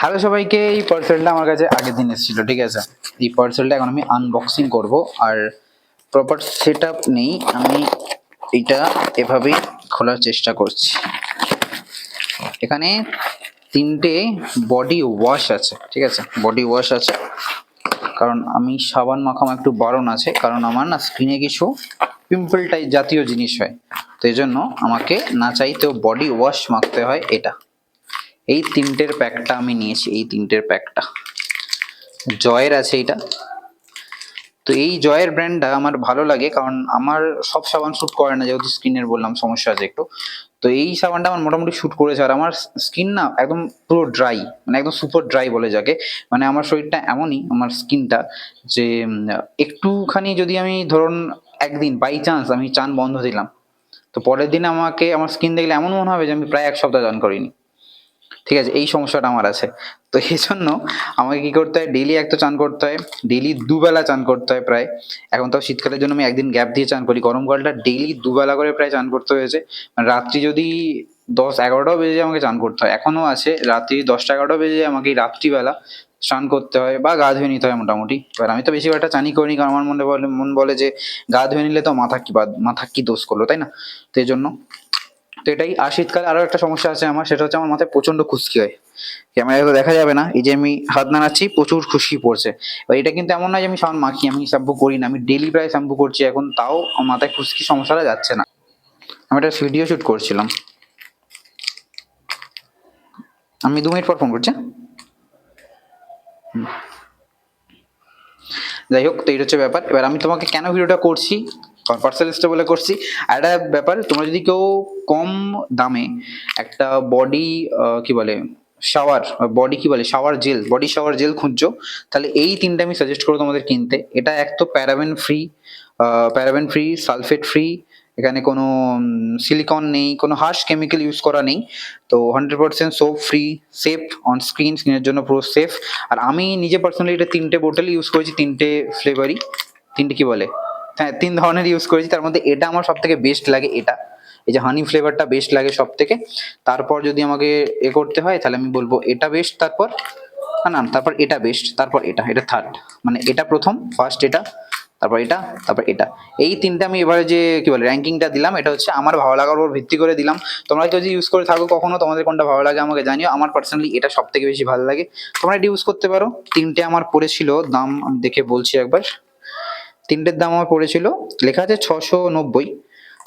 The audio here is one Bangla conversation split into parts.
হ্যালো সবাইকে, এই পার্সেলটা আমার কাছে আগের দিন এসেছিল, ঠিক আছে? এই পার্সেলটা এখন আমি আনবক্সিং করব, আর প্রপার সেট আপ নেই, আমি এটা এভাবেই খোলার চেষ্টা করছি। এখানে তিনটে বডি ওয়াশ আছে, ঠিক আছে? বডি ওয়াশ আছে, কারণ আমি সাবান মাখাম একটু বারণ আছে, কারণ আমার না স্কিনে কিছু পিম্পল টাইপ জাতীয় জিনিস হয়, তো এই জন্য আমাকে না চাইতেও বডি ওয়াশ মাখতে হয় এটা। এই তিনটের প্যাকটা আমি নিয়েছি, এই তিনটের প্যাকটা জয়ের আছে এইটা। তো এই জয়ের ব্র্যান্ডটা আমার ভালো লাগে, কারণ আমার সব সাবান শ্যুট করে না, যেহেতু স্কিনের বললাম, সমস্যা আছে একটু। তো এই সাবানটা আমার মোটামুটি শ্যুট করেছে, আর আমার স্কিন না একদম পুরো ড্রাই মানে একদম সুপার ড্রাই বলে যাকে। মানে আমার শরীরটা এমনই, আমার স্কিনটা যে একটুখানি যদি আমি ধরুন একদিন বাই চান্স আমি চান বন্ধ দিলাম, তো পরের দিন আমাকে, আমার স্কিন দেখলে এমন মনে হবে যে আমি প্রায় এক সপ্তাহ চান করিনি। ঠিক আছে, এই সমস্যাটা আমার আছে। তো এই জন্য আমাকে কি করতে হয় ডেলি এক তো চান করতে হয় ডেলি দুবেলা চান করতে হয় প্রায়। এখন তো শীতকালের জন্য আমি একদিন গ্যাপ দিয়ে চান করি গরমকালটা ডেইলি দুবেলা করে প্রায় চান করতে হয়েছে। মানে রাত্রি যদি দশ এগারোটাও বেজে যায় আমাকে চান করতে হয়। এখনও আছে, রাত্রি দশটা এগারোটাও বেজে যায় আমাকে রাত্রিবেলা স্নান করতে হয় বা গা ধুয়ে নিতে হয় মোটামুটি। এবার আমি তো বেশি একটা চানই করিনি, কারণ আমার মনে বলে, মন বলে যে গা ধুয়ে নিলে তো মাথা কি মাথা কি দোষ করল, তাই না? তো এই জন্য তো এটাই, আর শীতকালে আরও একটা সমস্যা আছে আমার, সেটা হচ্ছে আমার মাথায় প্রচণ্ড খুশকি হয়। ক্যামেরায় তো দেখা যাবে না, এই যে আমি হাত নাড়াচ্ছি, প্রচুর খুশকি পড়ছে। এবার এটা কিন্তু এমন নয় যে আমি সাবান মাখি, আমি শ্যাম্পু করি না, আমি ডেলি প্রায় শ্যাম্পু করছি, এখন তাও মাথায় খুশকি সমস্যাটা যাচ্ছে না। আমি একটা ভিডিও শ্যুট করছিলাম। আমি দু মিনিট পর ফোন করছি হ্যাঁ? যাই হোক, তো এটা হচ্ছে ব্যাপার। এবার আমি তোমাকে কেন ভিডিওটা করছি পার্সেলিস্টে বলে করছি। আর একটা ব্যাপার, তোমরা যদি কেউ কম দামে একটা বডি কি বলে শাওয়ার বডি কি বলে shower gel body shower gel খুঁজছো, তাহলে এই তিনটা আমি সাজেস্ট করব তোমাদের কিনতে। এটা এক তো paraben free paraben free sulphate free এখানে কোনো সিলিকন নেই, কোনো হার্শ কেমিক্যাল ইউজ করা নেই। তো hundred percent soap free safe on screen স্ক্রিনের জন্য পুরো সেফ আর আমি নিজে পার্সোনালি এটা তিনটে বোতল ইউজ করেছি, তিনটে ফ্লেভারই তিনটে কি বলে হ্যাঁ তিন ধরনের ইউজ করেছি। তার মধ্যে এটা আমার সব থেকে বেস্ট লাগে, এটা। এই যে হানি ফ্লেভারটা বেস্ট লাগে সব থেকে তারপর যদি আমাকে এ করতে হয়, তাহলে আমি বলব এটা বেস্ট তারপর, না না, তারপর এটা বেস্ট তারপর এটা এটা থার্ড মানে এটা প্রথম ফার্স্ট এটা, তারপর এটা তারপর এটা। এই তিনটা আমি এবারে যে, কি বলে র্যাঙ্কিংটা দিলাম, এটা হচ্ছে আমার ভালো লাগার উপর ভিত্তি করে দিলাম। তোমরা যদি ইউজ করে থাকো কখনো, তোমাদের কোনটা ভালো লাগে আমাকে জানিও। আমার পার্সোনালি এটা সব থেকে বেশি ভালো লাগে। তোমরা এটা ইউজ করতে পারো। তিনটে আমার পড়েছিল, দাম আমি দেখে বলছি একবার। তিনটের দাম আমার পড়েছিল। লেখা আছে ছশো নব্বই,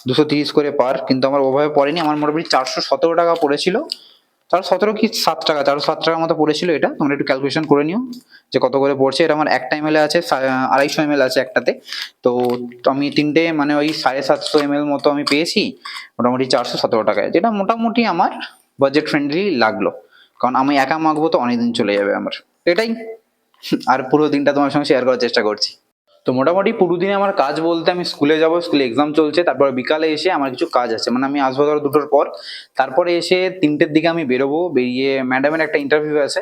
দুশো তিরিশ করে পার, কিন্তু আমার ওভাবে পড়েনি। আমার মোটামুটি চারশো সতেরো টাকা পড়েছিল। চারশো সতেরো কি সাত টাকা, চারশো সাত টাকার মতো পড়েছিল এটা। তোমরা একটু ক্যালকুলেশন করে নিও যে কত করে পড়ছে। এটা আমার একটা এম আছে আড়াইশো এম আছে একটাতে। তো আমি তিনটে মানে ওই সাড়ে সাতশো এম মতো আমি পেয়েছি, মোটামুটি চারশো সতেরো টাকায়, যেটা মোটামুটি আমার বাজেট ফ্রেন্ডলি লাগল। কারণ আমি একা মাখবো তো অনেক দিন চলে যাবে আমার। এটাই। আর পুরো দিনটা তোমার সঙ্গে শেয়ার করার চেষ্টা করছি। তো মোটামুটি পুরো দিনে আমার কাজ বলতে আমি স্কুলে যাব, স্কুলে এক্সাম চলছে, তারপর বিকালে এসে আমার কিছু কাজ আছে। মানে আমি আসব ধরো দুটোর পর। তারপরে এসে তিনটের দিকে আমি বেরোবো, বেরিয়ে ম্যাডামের একটা ইন্টারভিউ আছে।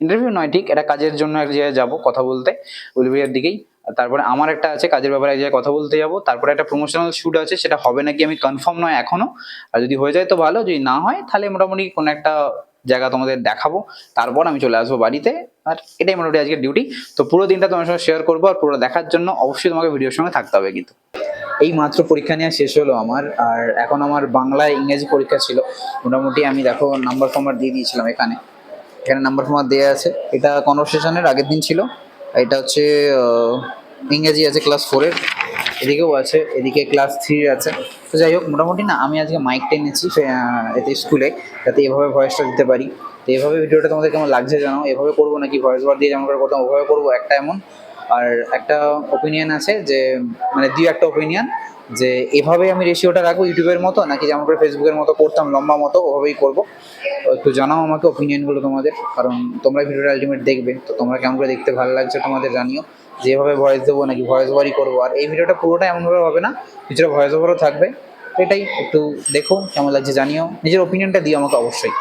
ইন্টারভিউ নয়, ঠিক, এটা কাজের জন্য এক জায়গায় যাব কথা বলতে উলবিয়ার দিকেই। তারপরে আমার একটা আছে, কাজের ব্যাপারে এক জায়গায় কথা বলতে যাব। তারপরে একটা প্রমোশনাল শ্যুট আছে, সেটা হবে নাকি আমি কনফার্ম নয় এখনও। আর যদি হয়ে যায় তো ভালো, যদি না হয়, তাহলে মোটামুটি কোনো একটা জায়গা তোমাদের দেখাবো। তারপর আমি চলে আসব বাড়িতে। আর এটাই মোটামুটি আজকের ডিউটি তো পুরো দিনটা তোমার সঙ্গে শেয়ার করব আর পুরো দেখার জন্য অবশ্যই তোমাকে ভিডিওর সঙ্গে থাকতে হবে কিন্তু। এই মাত্র পরীক্ষা নেওয়া শেষ হলো আমার। আর এখন আমার বাংলা, ইংরেজি পরীক্ষা ছিল। মোটামুটি আমি দেখো নাম্বার ফাম্বার দিয়ে দিয়েছিলাম এখানে। এখানে নাম্বার ফাম্বার দেওয়া আছে। এটা কনভারসেশনের আগের দিন ছিল। এটা হচ্ছে ইংরেজি আছে ক্লাস ফোরের এদিকেও আছে, এদিকে ক্লাস থ্রির আছে। তো যাই হোক, মোটামুটি না, আমি আজকে মাইকটা এনেছি এতে স্কুলে যাতে এভাবে ভয়েসটা দিতে পারি। তো এভাবে ভিডিওটা তোমাদের কেমন লাগছে জানাও। এভাবে করব নাকি ভয়েস ওভার দিয়ে যেমন করে করতাম, ওভাবে করব, একটা এমন। আর একটা ওপিনিয়ন আছে যে মানে দুই একটা ওপিনিয়ন যে এভাবে আমি রেশিওটা রাখব ইউটিউবের মতো, নাকি যেমন করে ফেসবুকের মতো করতাম, লম্বা মতো, ওভাবেই করব। একটু জানাও আমাকে ওপিনিয়নগুলো তোমাদের, কারণ তোমরা ভিডিওটা আলটিমেট দেখবে। তো তোমরা কেমন করে দেখতে ভালো লাগছে তোমাদের জানিও। যেভাবে ভয়েস দেবো নাকি ভয়েস ওভারই করব। আর এই ভিডিওটা পুরোটা এমনভাবে হবে না, কিছুটা ভয়েস ওভারও থাকবে। এটাই একটু দেখো কেমন লাগছে জানিও। নিজের ওপিনিয়নটা দিও আমাকে অবশ্যই।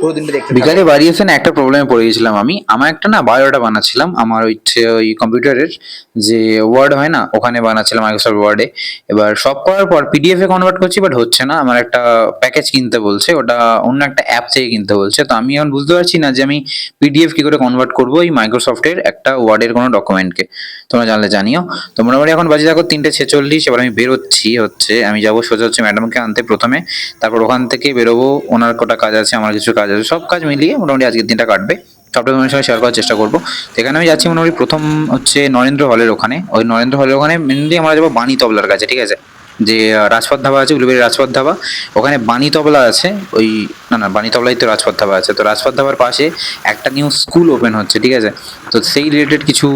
পুরো দিনটা দেখতে বিকালে বাড়ি এসে না একটা প্রবলেমে পড়ে গেছিলাম আমি। আমার একটা না বায়োডাটা বানাচ্ছিলাম, আমার ওই ওই কম্পিউটারের যে ওয়ার্ড হয় না, ওখানে বানাচ্ছিলাম মাইক্রোসফট ওয়ার্ডে এবার সব করার পর পিডিএফ এ কনভার্ট করছি বাট হচ্ছে না। আমার একটা প্যাকেজ কিনতে বলছে, ওটা অন্য একটা অ্যাপ থেকে কিনতে বলছে। তো আমি এখন বুঝতে পারছি না যে আমি পিডিএফ কি করে কনভার্ট করব এই মাইক্রোসফটের একটা ওয়ার্ডের কোনো ডকুমেন্টকে তোমরা জানলে জানিও। তো মোটামুটি এখন বাজে দেখো তিনটে ছেচল্লিশ, এবার আমি বেরোচ্ছি হচ্ছে, আমি যাব সোজা হচ্ছে ম্যাডামকে আনতে প্রথমে। তারপর ওখান থেকে বেরোবো, ওনার কটা কাজ আছে, আমার কিছু কাজ আছে, সব কাজ মিলিয়ে মোটামুটি আজকের দিনটা কাটবে। সবটা তোমার সঙ্গে শেয়ার করার চেষ্টা করব। এখানে আমি যাচ্ছি মোটামুটি প্রথম হচ্ছে নরেন্দ্র হলের ওখানে। ওই নরেন্দ্র হলের ওখানে মেনলি আমরা যাব বাণী তবলার কাছে, ঠিক আছে? যে রাজপথ ধাবা আছে উলুবেড়ি রাজপথ ধাবা। ওখানে বাণী তবলা আছে, ওই, না না, বাণী তবলাই তো রাজপথ ধাবা আছে। তো রাজপথ ধাবার পাশে একটা নিউ স্কুল ওপেন হচ্ছে, ঠিক আছে? তো সেই রিলেটেড কিছু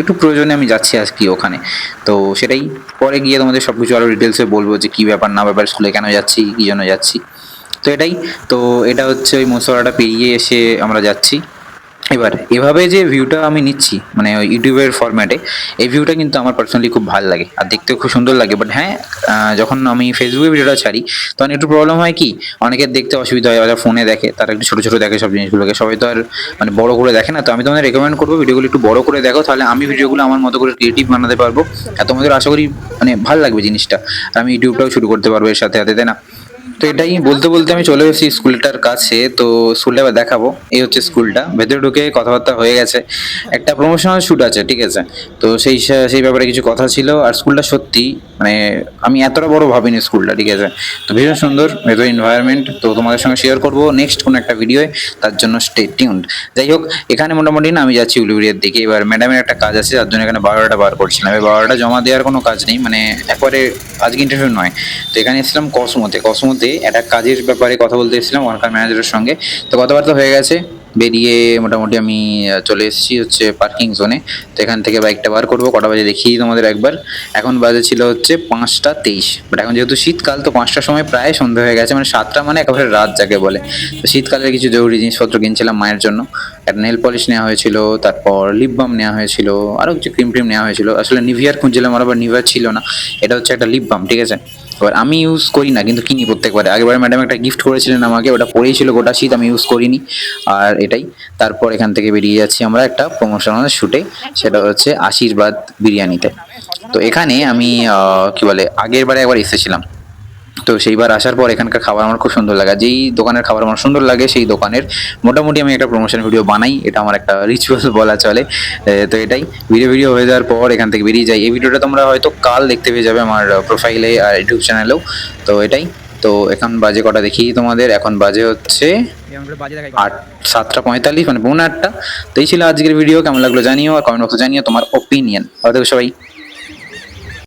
একটু প্রয়োজনে আমি যাচ্ছি আজকে ওখানে। তো সেটাই পরে গিয়ে তোমাদের সব কিছু আরও ডিটেলসে বলব যে কী ব্যাপার, না ব্যাপার স্কুলে কেন যাচ্ছি, কী জন্য যাচ্ছি। তো এটাই। তো এটা হচ্ছে ওই মশলাটা পেরিয়ে এসে আমরা যাচ্ছি। এবার, এভাবে যে ভিউটা আমি নিচ্ছি মানে ইউটিউবের ফরম্যাটে এই ভিউটা কিন্তু আমার পার্সোনালি খুব ভালো লাগে। আর দেখতেও খুব সুন্দর লাগে। বাট হ্যাঁ যখন আমি ফেসবুকে ভিডিওটা ছাড়ি, তখন একটু প্রবলেম হয় কি? অনেকের দেখতে অসুবিধা হয় যারা ফোনে দেখে, তারা একটু ছোটো ছোটো দেখে সব জিনিসগুলোকে। সবাই তো আর মানে বড় করে দেখে না। তো আমি তোমাদের রেকমেন্ড করব ভিডিওগুলো একটু বড় করে দেখো, তাহলে আমি ভিডিওগুলো আমার মতো করে ক্রিয়েটিভ বানাতে পারব। আর তোমাদের আশা করি মানে ভালো লাগবে জিনিসটা। আর আমি ইউটিউবটাও শুরু করতে পারব এর সাথে সাথে, তাই না? তো এটাই বলতে বলতে আমি চলে এসেছি স্কুলটার কাছে। তো স্কুলটা এবার দেখাবো। এই হচ্ছে স্কুলটা। ভেতরে ঢুকে কথাবার্তা হয়ে গেছে। একটা প্রমোশনাল শ্যুট আছে, ঠিক আছে? তো সেই সেই ব্যাপারে কিছু কথা ছিল। আর স্কুলটা সত্যি মানে আমি এতটা বড় ভাবিনি স্কুলটা, ঠিক আছে? তো ভীষণ সুন্দর ভেতরে এনভায়রনমেন্ট তো তোমাদের সঙ্গে শেয়ার করব নেক্সট কোনো একটা ভিডিওয়ে তার জন্য স্টে টিউন্ড যাই হোক, এখানে মোটামুটি না, আমি যাচ্ছি উলুবিড়িয়ার দিকে। এবার ম্যাডামের একটা কাজ আছে তার জন্য এখানে বারোটা বার করছিলাম। এবার বারোটা জমা দেওয়ার কোনো কাজ নেই। মানে একবারে আজকে ইন্টারভিউ নয়। তো এখানে এসেছিলাম কসমোতে। কসমোতে একটা কাজের ব্যাপারে কথা বলতে এসেছিলাম ওয়ার্কার ম্যানেজারের সঙ্গে। তো কথাবার্তা হয়ে গেছে, বেরিয়ে মোটামুটি আমি চলে এসেছি হচ্ছে পার্কিং জোনে তো এখান থেকে বাইকটা বার করব, কটা বাজে দেখি তোমাদের একবার। এখন বাজে ছিল হচ্ছে পাঁচটা তেইশ। বাট এখন যেহেতু শীতকাল, তো পাঁচটার সময় প্রায় সন্ধ্যা হয়ে গেছে। মানে সাতটা মানে একেবারে রাত যাকে বলে। তো শীতকালের কিছু জরুরি জিনিসপত্র কিনছিলাম মায়ের জন্য। একটা নেল পলিশ নেওয়া হয়েছিল, তারপর লিপ বাম নেওয়া হয়েছিল আরও কিছু ক্রিম ট্রিম নেওয়া হয়েছিল। আসলে নিভিয়ার খুঁজছিলাম আর আবার নিভিয়ার ছিল না। এটা হচ্ছে একটা লিপ বাম ঠিক আছে? এবার আমি ইউজ করি না, কিন্তু কিনি প্রত্যেকবারে। আগেরবার ম্যাডাম একটা গিফট করেছিলেন আমাকে, ওটা পরেই গোটা শীত আমি ইউজ করিনি। আর এটাই। তারপর এখান থেকে বেরিয়ে যাচ্ছি আমরা একটা প্রমোশনাল শ্যুটে সেটা হচ্ছে আশীর্বাদ বিরিয়ানিতে। তো এখানে আমি কি বলে, আগেরবারে একবার এসেছিলাম। তো সেইবার আসার পর এখানকার খাবার আমার খুব সুন্দর লাগে। যেই দোকানের খাবার আমার সুন্দর লাগে, সেই দোকানের মোটামুটি আমি একটা প্রমোশন ভিডিও বানাই। এটা আমার একটা রিচুয়াল বলা চলে। তো এটাই। ভিডিও ভিডিও হয়ে যাওয়ার পর এখান থেকে বেরিয়ে যাই। এই ভিডিওটা তোমরা হয়তো কাল দেখতে পেয়ে যাবে আমার প্রোফাইলে আর ইউটিউব চ্যানেলেও তো এটাই। তো এখন বাজে কটা দেখি তোমাদের। এখন বাজে হচ্ছে আট, সাতটা পঁয়তাল্লিশ মানে পৌনে আটটা। তো এই ছিল আজকের ভিডিও কেমন লাগল জানিও, আর কমেন্ট বক্সে জানিও তোমার ওপিনিয়ন হয়তো সবাই।